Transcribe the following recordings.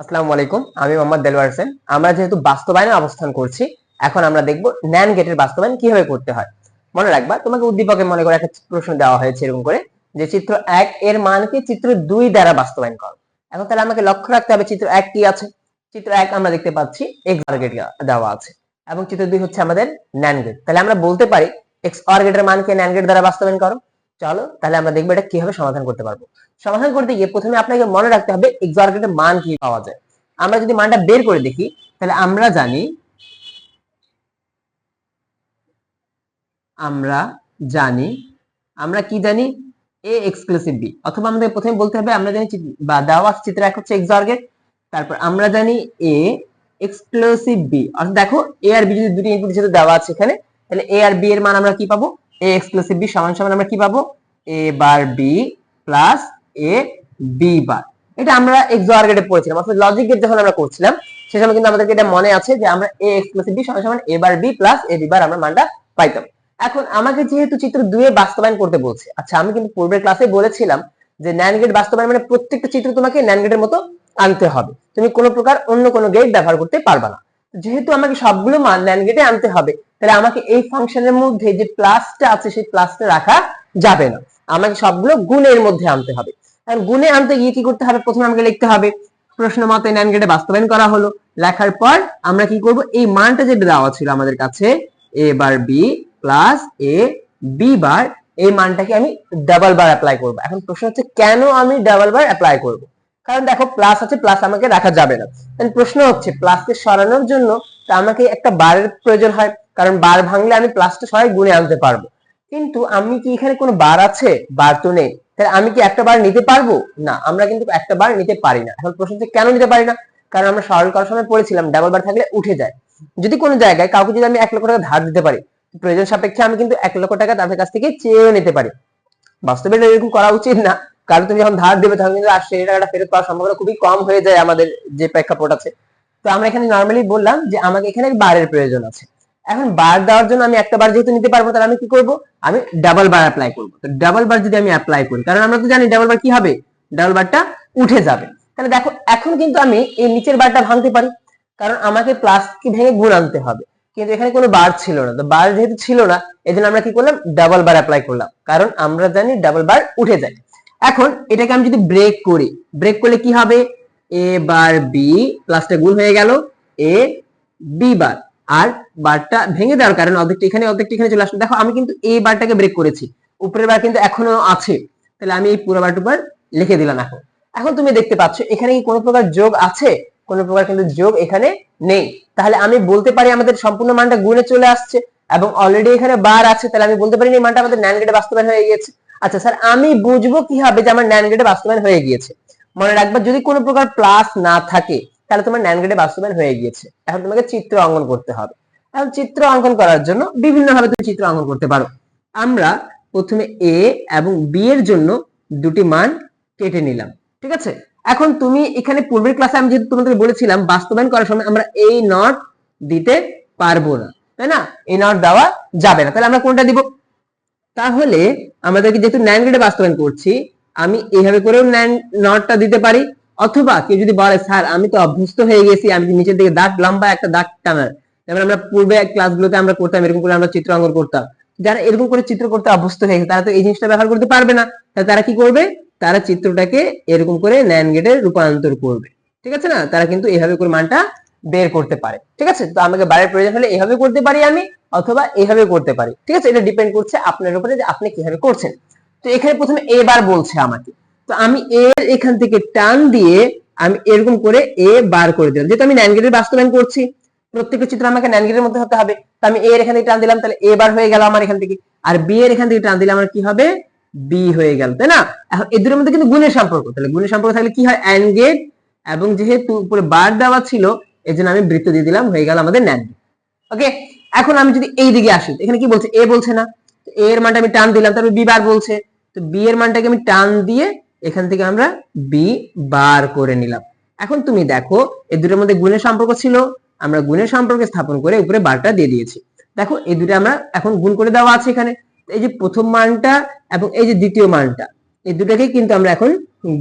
আসসালামু আলাইকুম, আমি মোহাম্মদ দেলওয়ার হোসেন। আমরা যেহেতু বাস্তবায়নে অবস্থান করছি, এখন আমরা দেখব ন্যান গেটের বাস্তবায়ন কীভাবে করতে হয়। মনে রাখবা, তোমাকে উদ্দীপকে মনে করে একটা প্রশ্ন দেওয়া হয়েছে এরকম করে, যে চিত্র এক এর মানকে চিত্র দুই দ্বারা বাস্তবায়ন করো? এখন তাহলে আমাকে লক্ষ্য রাখতে হবে চিত্র এক কি আছে। চিত্র এক আমরা দেখতে পাচ্ছি এক্স অর গেট দেওয়া আছে, এবং চিত্র দুই হচ্ছে আমাদের ন্যান গেট তাহলে আমরা বলতে পারি এক্স অর গেটের মানকে ন্যান গেট দ্বারা বাস্তবায়ন করো? চলো, তাহলে আমরা দেখব এটা কীভাবে সমাধান করতে পারব। সমাধান করতে গিয়ে প্রথমে আপনাকে মনে রাখতে হবে এক্স অর মান কি পাওয়া যায়। আমরা যদি মানটা বের করে দেখি, তাহলে আমরা জানি আমরা জানি, আমরা কি জানি? এ এক্সক্লুসিভ বি অথবা আমাদের প্রথমে বলতে হবে, আমরা জানি বা দেওয়া চিত্র এক হচ্ছে এক্স অর্গেট তারপর আমরা জানি এ এক্সক্লুসিভ বি অর্থাৎ দেখো এ আর বি যদি দুটি ইনপুট যেহেতু দেওয়া আছে এখানে, তাহলে এ আর বি এর মান আমরা কি পাবো? এ এক্সক্লুসিভ বি সমান সমান আমরা কি পাবো? A bar B plus A B bar এটা আমরা এক্সঅর গেটে পড়েছিলাম, অর্থাৎ লজিক গেট যখন আমরা করছিলাম, সে সময় কিন্তু আমাদেরকে এটা মনে আছে যে আমরা এ এক্সক্লুসিভ বি সমান সমান A bar B plus A B bar আমরা মানটা পাইতাম। এখন আমাকে যেহেতু চিত্র দুয়ে বাস্তবায়ন করতে বলছে আচ্ছা আমি কিন্তু পূর্বের ক্লাসে বলেছিলাম যে ন্যান গেট বাস্তবায়ন মানে প্রত্যেকটা চিত্র তোমাকে ন্যান গেটের মতো আনতে হবে। তুমি কোনো প্রকার অন্য কোনো গেট ব্যবহার করতে পারবে না। যেহেতু আমাকে সবগুলো মান ন্যান গেটে আনতে হবে, তাহলে আমাকে এই ফাংশনের মধ্যে যে প্লাসটা আছে সেই প্লাসটা রাখা যাবে না। আমাকে সবগুলো গুণের মধ্যে আনতে হবে। এখন গুণে আনতে গিয়ে কি করতে হবে? প্রথমে আমাকে লিখতে হবে, প্রশ্ন মতে ন্যান গেটে বাস্তবায়ন করা হলো। লেখার পর আমরা কি করব? এই মানটা যেটা দেওয়া ছিল আমাদের কাছে A bar B plus A B bar এই মানটাকে আমি ডাবল বার অ্যাপ্লাই করব। এখন প্রশ্ন হচ্ছে, কেন আমি ডাবল বার অ্যাপ্লাই করব? কারণ দেখো প্লাস আছে প্লাস আমাকে রাখা যাবে না। প্রশ্ন হচ্ছে প্লাসকে সরানোর জন্য তা আমাকে একটা বারের প্রয়োজন হয়, কারণ বার ভাঙলে আমি প্লাসটা সবাই গুণে আনতে পারব। কিন্তু আমি কি এখানে কোনো বার আছে? বার তো নেই। তাহলে আমি কি একটা বার নিতে পারব? না, আমরা কিন্তু একটা বার নিতে পারি না। এখন প্রশ্ন হচ্ছে, কেন নিতে পারি না? কারণ আমরা সরল করার সময় পড়েছিলাম ডাবল বার থাকলে উঠে যায়। যদি কোনো জায়গায় কাউকে যদি আমি এক লক্ষ টাকা ধার দিতে পারি, প্রয়োজন সাপেক্ষে আমি কিন্তু এক লক্ষ টাকা তাদের কাছ থেকে চেয়েও নিতে পারি। বাস্তবে এরকম করা উচিত না। কারণ তুমি যখন ধার দেবে, তখন কিন্তু আর সেই টাকাটা ফেরত পাওয়ার সম্ভাবনা খুবই কম হয়ে যায় আমাদের যে প্রেক্ষাপট আছে। তো আমরা এখানে নর্মালি বললাম যে আমাকে এখানে বারের প্রয়োজন আছে। এখন বার দেওয়ার জন্য আমি একটা বার যেহেতু নিতে পারব, তাহলে আমি কি করব? আমি ডাবল বার অ্যাপ্লাই করব। তো ডাবল বার যদি আমি অ্যাপ্লাই করি, কারণ আমরা তো জানি ডাবল বার কি হবে? ডাবল বারটা উঠে যাবে। তাহলে দেখো, এখন কিন্তু আমি এই নিচের বারটা ভাঙতে পারি। কারণ আমাকে প্লাস কি ভেঙে গুণ আনতে হবে। কিন্তু এখানে কোনো বার ছিল না। তো বার যেহেতু ছিল না এই আমরা কি করলাম? ডাবল বার অ্যাপ্লাই করলাম। কারণ আমরা জানি ডাবল বার উঠে যায় এখন এটাকে আমি যদি ব্রেক করি ব্রেক করলে কি হবে? এ বার বি প্লাসটা গুণ হয়ে গেল এ বি বার আর বারটা ভেঙে দেওয়ার কারণে অর্ধেকটা এখানে অর্ধেকটা এখানে চলে আসলো। দেখো, আমি কিন্তু এই বারটাকে ব্রেক করেছি, উপরের বার কিন্তু এখনও আছে। তাহলে আমি এই পুরো বারটুকু লিখে দিলাম এখন। এখন তুমি দেখতে পাচ্ছ, এখানে কি কোনো প্রকার যোগ আছে? কোনো প্রকার কিন্তু যোগ এখানে নেই। তাহলে আমি বলতে পারি আমাদের সম্পূর্ণ মানটা গুণে চলে আসছে এবং অলরেডি এখানে বার আছে, তাহলে আমি বলতে পারি এই মানটা আমাদের ন্যান গেটে বাস্তবায়ন হয়ে গিয়েছে। আচ্ছা স্যার, আমি বুঝব কীভাবে যে আমার ন্যান গেটে বাস্তবায়ন হয়ে গিয়েছে। মনে রাখবা, যদি কোনো প্রকার প্লাস না থাকে, তাহলে তোমার ন্যান গেটে বাস্তবায়ন হয়ে গিয়েছে। এখন তোমাকে চিত্র অঙ্কন করতে হবে। এখন চিত্র অঙ্কন করার জন্য বিভিন্ন ভাবে তুমি চিত্র অঙ্কন করতে পারো। আমরা প্রথমে এ এবং বি এর জন্য দুটি মান কেটে নিলাম, ঠিক আছে? এখন তুমি এখানে পূর্বের ক্লাসে আমি যেহেতু তোমাদের বলেছিলাম, বাস্তবায়ন করার সময় আমরা এই নট দিতে পারব না, তাই না? এই নট দেওয়া যাবে না। তাহলে আমরা কোনটা দিব? তাহলে আমাদেরকে যেহেতু ন্যান গ্রেডে বাস্তবায়ন করছি, আমি এইভাবে করেও ন্যান নটটা দিতে পারি। অথবা কেউ যদি বলে, স্যার, আমি তো অভ্যস্ত হয়ে গেছি, আমি নিচের দিকে দাগ, লম্বা একটা দাগ টানার। যেমন আমরা পূর্বে ক্লাসগুলোতে আমরা করতাম, এরকম করে আমরা চিত্র অঙ্কন করতাম। যারা এরকম করে চিত্র করতে অভ্যস্ত হয়ে গেছে, তারা তো এই জিনিসটা ব্যবহার করতে পারবে না। তাহলে তারা কি করবে? তারা চিত্রটাকে এরকম করে ন্যান গেটে রূপান্তর করবে। ঠিক আছে না? তারা কিন্তু এইভাবে করে মানটা বের করতে পারে। ঠিক আছে? তো আমাকে বারের প্রয়োজন হলে এইভাবে করতে পারি আমি। অথবা এইভাবে করতে পারি। ঠিক আছে? এটা ডিপেন্ড করছে আপনার উপরে যে আপনি কীভাবে করছেন। তো এখানে প্রথমে এবার বলছে আমাকে। তো আমি এর এখান থেকে টান দিয়ে আমি এরকম করে এ বার করে দিলাম। যেহেতু আমি ন্যান গেটের বাস্তবায়ন করছি, প্রত্যেকটা চিত্র আমাকে ন্যান গেটের মধ্যে হতে হবে। তো আমি এর এখান থেকে টান দিলাম, তাহলে এ বার হয়ে গেল আমার এখান থেকে। আর বি এর এখান থেকে টান দিলে আমার কি হবে? বি হয়ে গেল, তাই না? এখন এর দুটোর মধ্যে কিন্তু গুণের সম্পর্ক। তাহলে গুণের সম্পর্ক থাকলে কি হয়? অ্যান্ড গেট এবং যেহেতু উপরে বার দেওয়া ছিল এই জন্য আমি বৃত্ত দিয়ে দিলাম, হয়ে গেল আমাদের ন্যান ওকে এখন আমি যদি এই দিকে আসি, এখানে কি বলছে? এ বলছে না। A এর মানটা আমি টান দিলাম, তারপর বি বার বলছে। তো বি এর মানটাকে আমি টান দিয়ে এখান থেকে আমরা বি বার করে নিলাম। এখন তুমি দেখো এই দুটোর মধ্যে গুণের সম্পর্ক ছিল, আমরা গুণের সম্পর্ক স্থাপন করে উপরে বারটা দিয়ে দিয়েছি। দেখো এই দুটো আমরা এখন গুণ করে দেওয়া আছে এখানে। এই যে প্রথম মানটা এবং এই যে দ্বিতীয় মানটা এই দুটাকে কিন্তু আমরা এখন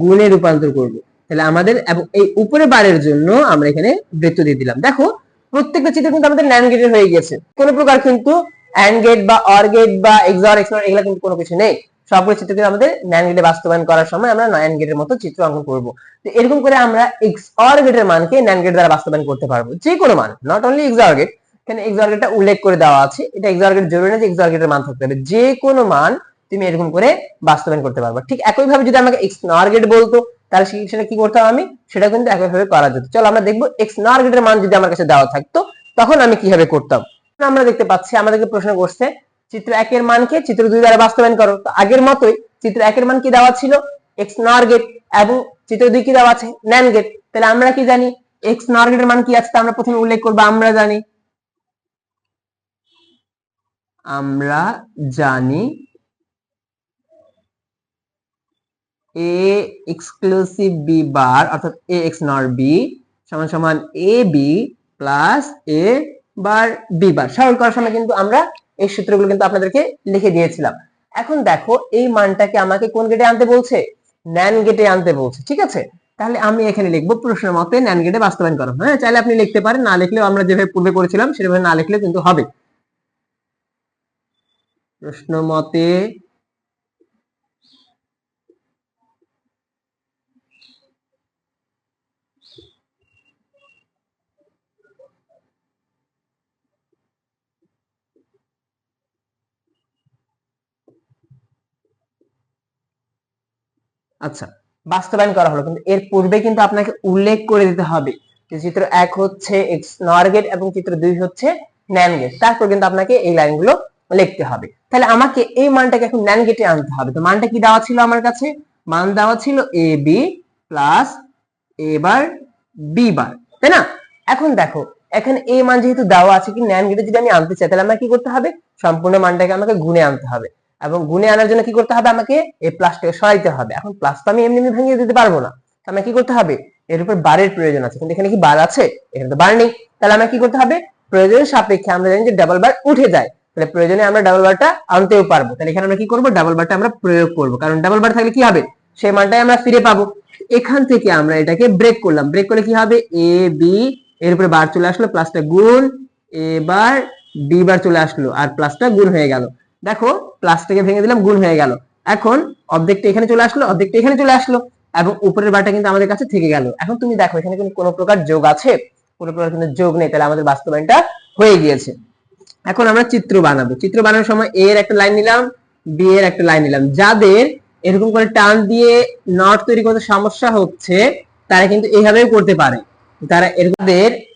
গুণে রূপান্তর করব। তাহলে আমাদের এবং এই উপরে বারের জন্য আমরা এখানে বৃত্ত দিয়ে দিলাম। দেখো প্রত্যেকটা চিত্র কিন্তু আমাদের ন্যান গেটের হয়ে গেছে কোন প্রকার কিন্তু অ্যান্ড গেট বা অর গেট বা এক্সর এক্সর এগুলা কিন্তু কোনো কিছু নেই। সবগুলো চিত্র কিন্তু আমাদের ন্যান গেটে বাস্তবায়ন করার সময় আমরা নয়ন গেটের মতো চিত্র অঙ্কন করব। তো এরকম করে আমরা এক্স অর গেটের মানকে ন্যান গেট দ্বারা বাস্তবায়ন করতে পারব। যে কোনো মান নট অনলি এক্সর গেট এখানে এক্সর গেটটা উল্লেখ করে দেওয়া আছে। এটা এক্সর গেট জরুরি না যে এক্সর গেটের মান থাকতে হবে। যে কোনো মান তুমি এরকম করে বাস্তবায়ন করতে পারবে। ঠিক একই ভাবে যদি আমাকে এক্স নর গেট বলতো তাহলে সেটা কি করতাম আমি? সেটা কিন্তু একইভাবে করা যেত। চলো আমরা দেখব এক্স নর গেটের মান যদি আমার কাছে দেওয়া থাকতো, তখন আমি কীভাবে করতাম? আমরা দেখতে পাচ্ছি, আমাদেরকে প্রশ্ন করছে, চিত্র একের মানকে চিত্র দুই দ্বারা বাস্তবায়ন করো। তো আগের মতোই চিত্র একের মান কি দেওয়া ছিল? এক্স নর গেট এবং চিত্র দুই কি দেওয়া আছে? ন্যান গেট তাহলে আমরা কি জানি? এক্স নর গেটের মান কি আছে? তা আমরা প্রথমে উল্লেখ করব, আমরা জানি। আমরা জানি এ এক্সক্লুসিভ বি বার অর্থাৎ এ নর বি সমান সমান এ প্লাস এ বার বি বার সরল করার সময় কিন্তু আমরা এই সূত্রগুলো কিন্তু আপনাদেরকে লিখে দিয়েছিলাম। এখন দেখো, এই মানটাকে আমাকে কোন গেটে আনতে বলছে? ন্যান গেটে আনতে বলছে, ঠিক আছে? তাহলে আমি এখানে লিখব প্রশ্ন মতে ন্যান গেটে বাস্তবায়ন করো। হ্যাঁ চাইলে আপনি লিখতে পারেন, না লিখলেও আমরা যেভাবে পূর্বে করেছিলাম, সেভাবে না লিখলেও কিন্তু হবে। প্রশ্ন মতে আচ্ছা বাস্তবায়ন করা হলো। কিন্তু এর পূর্বে কিন্তু আপনাকে উল্লেখ করে দিতে হবে যে চিত্র এক হচ্ছে নর গেট এবং চিত্র দুই হচ্ছে ন্যান গেট তারপর কিন্তু আপনাকে এই লাইনগুলো লিখতে হবে। তাহলে আমাকে এই মানটাকে এখন ন্যান গেটে আনতে হবে। তো মানটা কি দেওয়া ছিল আমার কাছে? মান দেওয়া ছিল A B plus A bar B bar তাই না? এখন দেখো, এখন এই মান যেহেতু দেওয়া আছে কি ন্যান গেটে যদি আমি আনতে চাই, তাহলে আমার কি করতে হবে? সম্পূর্ণ মানটাকে আমাকে গুণে আনতে হবে। এবং গুণে আনার জন্য কি করতে হবে? আমাকে এই প্লাসটাকে সরাইতে হবে। এখন প্লাস তো আমি এমনি এমনি ভেঙে দিতে পারব না। আমাকে কি করতে হবে? এর উপর বারের প্রয়োজন আছে। কিন্তু এখানে কি বার আছে? এখানে তো বার নেই। তাহলে আমাকে কি করতে হবে? প্রয়োজনের সাপেক্ষে আমরা জানি যে ডাবল বার উঠে যায়। তাহলে প্রয়োজনে আমরা ডাবল বারটা আনতেও পারব। তাহলে এখানে আমরা কি করব? ডাবল বারটা আমরা প্রয়োগ করব। কারণ ডাবল বার থাকলে কি হবে? সেই মানটাই আমরা ফিরে পাবো। এখান থেকে আমরা এটাকে ব্রেক করলাম। ব্রেক করলে কি হবে? এ বি এর উপরে বার চলে আসলো। প্লাসটা গুণ এবার বি বার চলে আসলো। আর প্লাসটা গুণ হয়ে গেল। দেখো প্লাসটাকে ভেঙে দিলাম, গুণ হয়ে গেল। এখন অর্ধেকটা এখানে চলে আসলো অর্ধেকটা এখানে চলে আসলো, এবং উপরের বারটা কিন্তু আমাদের কাছে থেকে গেল। এখন তুমি দেখো, এখানে কিন্তু কোনো প্রকার যোগ আছে? কোনো প্রকার কিন্তু যোগ নেই, তাহলে আমাদের বাস্তবায়নটা হয়ে গিয়েছে। এখন আমরা চিত্র বানাবো। চিত্র বানানোর সময় এ এর একটা লাইন নিলাম বি এর একটা লাইন নিলাম। যাদের এরকম করে টান দিয়ে নট তৈরি করতে সমস্যা হচ্ছে, তারা কিন্তু এইভাবেও করতে পারে। তারা এরকম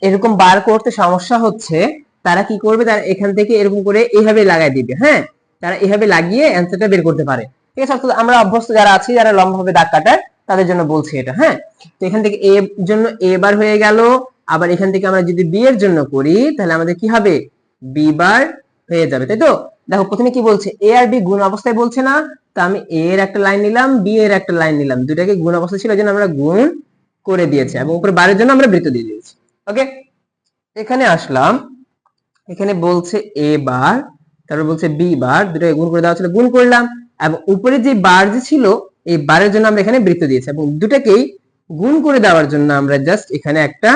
এরকম বার করতে সমস্যা হচ্ছে তারা কি করবে? তারা এখান থেকে এরকম করে এইভাবে লাগাই দিবে হ্যাঁ? তারা এইভাবে লাগিয়ে অ্যান্সারটা বের করতে পারে। ঠিক আছে অর্থাৎ আমরা অভ্যস্ত যারা আছি, যারা লম্বাভাবে দাগ কাটার তাদের জন্য বলছি এটা হ্যাঁ? তো এখান থেকে এ জন্য এ বার হয়ে গেল। আবার এখান থেকে আমরা যদি বি এর জন্য করি, তাহলে আমাদের কি হবে? বি বার হয়ে যাবে, তাই তো? দেখো, প্রথমে কি বলছে? এ আর বি গুণ অবস্থায় বলছে না, তো আমি এ এর একটা লাইন নিলাম, বি এর একটা লাইন নিলাম। দুটাকে গুণ অবস্থা ছিল জন্য আমরা গুণ করে দিয়েছি, এবং উপরে বারের জন্য আমরা বৃত্ত দিয়ে দিয়েছি। ওকে এখানে আসলাম। এখানে বলছে এ বার, তারপর বলছে বি বার, দুটোকে গুণ করে দেওয়া ছিল গুণ করলাম, এবং উপরে যে বার যে ছিল, এই বারের জন্য আমরা এখানে বৃত্ত দিয়েছি, এবং দুটাকেই গুণ করে দেওয়ার জন্য আমরা জাস্ট এখানে একটা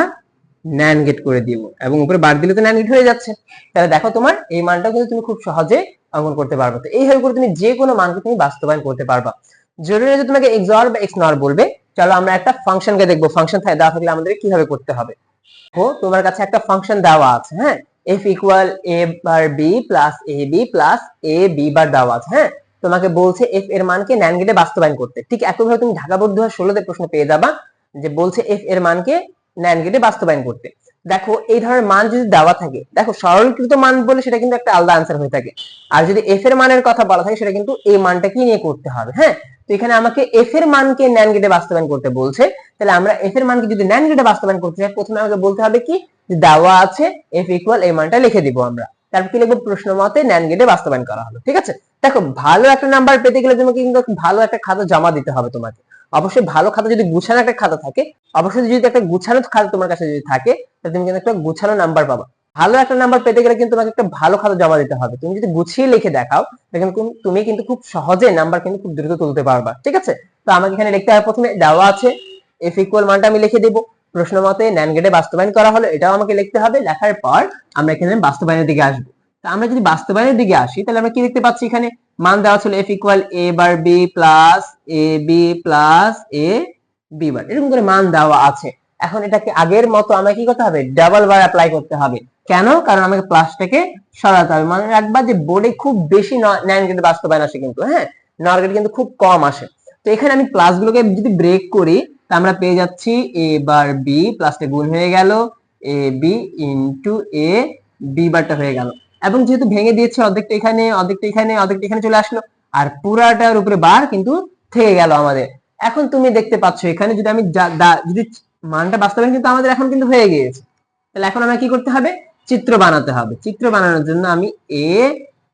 ন্যান গেট করে দিব, এবং উপরে বার দিলে তো ন্যান গেট হয়ে যাচ্ছে। তাহলে দেখো তোমার, এই মানটা কিন্তু তুমি খুব সহজে অঙ্কন করতে পারবে। তো এইভাবে করে তুমি যে কোনো মানকে তুমি বাস্তবায়ন করতে পারবা। জরুরি যে তোমাকে এক্স অর বা এক্স নর বলবে। চলো আমরা একটা ফাংশনকে দেখব ফাংশন দেওয়া থাকলে আমাদের কীভাবে করতে হবে? দেখো, তোমার কাছে একটা ফাংশন দেওয়া আছে হ্যাঁ? F equal A bar B plus A B plus A B bar দেওয়া হ্যাঁ? তোমাকে বলছে এফ এর মানকে ন্যান গেটে বাস্তবায়ন করতে। ঠিক একইভাবে তুমি ঢাকা বৌদ্ধ ষোলোতে প্রশ্ন পেয়ে যাবা যে বলছে এফ এর মানকে ন্যান গেটে বাস্তবায়ন করতে। দেখো, এই ধরনের মান যদি দেওয়া থাকে, দেখো, সরলীকৃত মান বলে সেটা কিন্তু একটা আলাদা আনসার হয়ে থাকে। আর যদি এফ এর মানের কথা বলা থাকে, সেটা কিন্তু এই মানটা কি নিয়ে করতে হবে হ্যাঁ? তো এখানে আমাকে এফ এর মানকে ন্যান গেটে বাস্তবায়ন করতে বলছে। তাহলে আমরা এফ এর মানকে যদি ন্যান গেটে বাস্তবায়ন করতে চাই, প্রথমে আমাকে বলতে হবে কি? দেওয়া আছে এফ ইকুয়াল এই মানটা লিখে দিব আমরা। তারপর কি লিখব? প্রশ্ন মতে ন্যান গেটে বাস্তবায়ন করা হলো, ঠিক আছে? দেখো, ভালো একটা নাম্বার পেতে গেলে তোমাকে কিন্তু ভালো একটা খাতা জমা দিতে হবে তোমাকে। অবশ্যই ভালো খাতা যদি গুছানো একটা খাতা থাকে, অবশ্যই যদি একটা গুছানো খাতা তোমার কাছে যদি থাকে, তাহলে তুমি কিন্তু একটা গুছানো নাম্বার পাবা। ভালো একটা নাম্বার পেতে গেলে কিন্তু তোমাকে একটা ভালো খাতা জমা দিতে হবে। তুমি যদি গুছিয়ে লিখে দেখাও, দেখেন তুমি কিন্তু খুব সহজে নাম্বার কিন্তু খুব দ্রুত তুলতে পারবা, ঠিক আছে? তো আমাকে এখানে লিখতে হবে প্রথমে দেওয়া আছে এফ ইকুয়াল মানটা আমি লিখে দেবো। প্রশ্ন মতে ন্যান গেটে বাস্তবায়ন করা হলো, এটাও আমাকে লিখতে হবে। লেখার পর আমরা এখানে বাস্তবায়নের দিকে আসব। তা আমরা যদি বাস্তবায়নের দিকে আসি, তাহলে আমরা কি দেখতে পাচ্ছি এখানে? মান দেওয়া ছিল F equal A bar B plus A B plus A B bar এরকম করে মান দেওয়া আছে। এখন এটাকে আগের মতো আমাকে কি করতে হবে? ডাবল বার অ্যাপ্লাই করতে হবে। কেন? কারণ আমাকে প্লাসটাকে সরাতে হবে। মানে রাখবা যে বোর্ডে খুব বেশি ন্যান গেটে বাস্তবায়ন আসে কিন্তু হ্যাঁ? নর গেটে কিন্তু খুব কম আসে। তো এখানে আমি প্লাস গুলোকে যদি ব্রেক করি তা আমরা পেয়ে যাচ্ছি এ বার বি প্লাসটা গুণ হয়ে গেল A B into A B বারটা হয়ে গেল। এবং যেহেতু ভেঙে দিয়েছে, অর্ধেকটা এখানে অর্ধেকটা এখানে অর্ধেকটা এখানে চলে আসলো, আর পুরাটার উপরে বার কিন্তু থেকে গেল আমাদের। এখন তুমি দেখতে পাচ্ছ, এখানে যদি আমি যদি মানটা বাস্তবায়ন কিন্তু আমাদের এখন কিন্তু হয়ে গিয়েছে। তাহলে এখন আমরা কি করতে হবে? চিত্র বানাতে হবে। চিত্র বানানোর জন্য আমি এ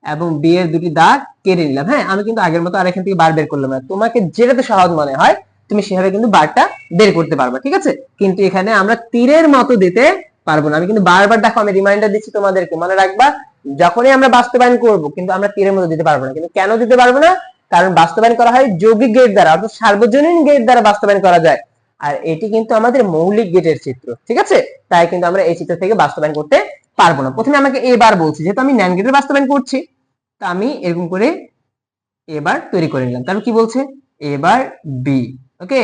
এবং বি এর দুটি দাগ কেটে নিলাম। হ্যাঁ আমি কিন্তু আগের মতো আর এখান থেকে বার বের করলাম না। তোমাকে যেটাতে সহজ মনে হয় তুমি সেভাবে কিন্তু বারটা বের করতে পারবে, ঠিক আছে? কিন্তু এখানে আমরা তীরের মতো দিতে পারব না। আমি কিন্তু বারবার দেখো, আমি রিমাইন্ডার দিচ্ছি তোমাদেরকে, মনে রাখবা, যখনই আমরা বাস্তবায়ন করব, কিন্তু আমরা তীরের মতো দিতে পারব না। কিন্তু কেন দিতে পারব না? কারণ বাস্তবায়ন করা হয় যৌগিক গেট দ্বারা, অর্থাৎ সার্বজনীন গেট দ্বারা বাস্তবায়ন করা যায়। আর এটি কিন্তু আমাদের মৌলিক গেটের চিত্র, ঠিক আছে? তাই কিন্তু আমরা এই চিত্র থেকে বাস্তবায়ন করতে পারব না। প্রথমে আমাকে এবার বলছি, যেহেতু আমি ন্যান গেটের বাস্তবায়ন করছি, তা আমি এরকম করে এবার তৈরি করে নিলাম। তারপর কি বলছে? এবার বি ওকে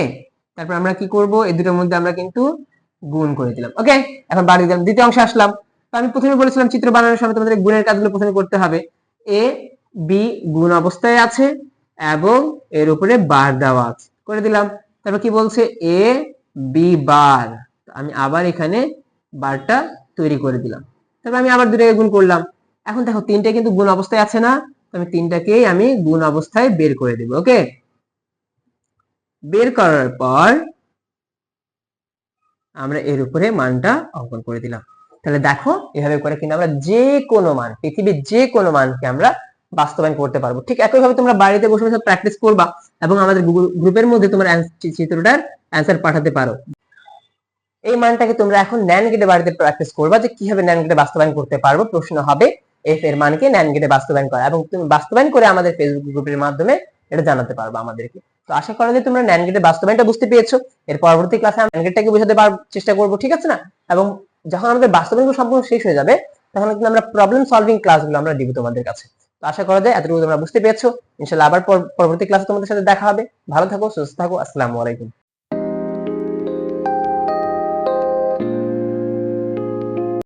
তারপর আমরা কি করব? এই দুটোর মধ্যে আমরা কিন্তু গুণ করে দিলাম। ওকে এখন বাড়ি দিলাম, দ্বিতীয় অংশে আসলাম। তো আমি প্রথমে বলেছিলাম চিত্র বানানোর সময় তোমাদের গুণের কাজগুলো প্রথমে করতে হবে। এ বি গুণ অবস্থায় আছে এবং এর উপরে বার দেওয়া আছে। করে দিলাম। তারপর কি বলছে? A B bar. আমি আবার এখানে বারটা তৈরি করে দিলাম। তারপর আমি আবার দুটাকে গুণ করলাম। এখন দেখো, তিনটা কিন্তু গুণ অবস্থায় আছে না? আমি তিনটাকেই আমি গুণ অবস্থায় বের করে দেব। ওকে বের করার পর আমরা এর উপরে মানটা অঙ্কন করে দিলাম। তাহলে দেখো, এভাবে করে কিন্তু আমরা যে কোনো মান, পৃথিবীর যে কোনো মানকে আমরা বাস্তবায়ন করতে পারব। ঠিক একইভাবে তোমরা বাড়িতে বসে বসে প্র্যাকটিস করবা এবং আমাদের গ্রুপের মধ্যে তোমার চিত্রটার অ্যান্সার পাঠাতে পারো। এই মানটাকে তোমরা এখন ন্যান গেটে বাড়িতে প্র্যাকটিস করবা যে কীভাবে ন্যান গেটে বাস্তবায়ন করতে পারব। প্রশ্ন হবে এফ এর মানকে ন্যান গেটে বাস্তবায়ন করা। এবং তুমি বাস্তবায়ন করে আমাদের ফেসবুক গ্রুপের মাধ্যমে এটা জানাতে পারব আমাদেরকে। তো আশা করা যায় তোমরা ন্যান গেটের বাস্তবায়নটা বুঝতে পেরেছ। এর পরবর্তী ক্লাসে আমি ন্যান গেটটাকে বোঝাতে পার চেষ্টা করব, ঠিক আছে না? এবং যখন আমাদের বাস্তবায়ন সম্পূর্ণ শেষ হয়ে যাবে, তখন কিন্তু আমরা প্রবলেম সলভিং ক্লাসগুলো আমরা দিব তোমাদের কাছে। তো আশা করা যায় এতটুকু তোমরা বুঝতে পেরেছ। ইনশাল্লাহ আবার পর- পরবর্তী ক্লাসে তোমাদের সাথে দেখা হবে। ভালো থাকো, সুস্থ থাকো। আসসালামু আলাইকুম।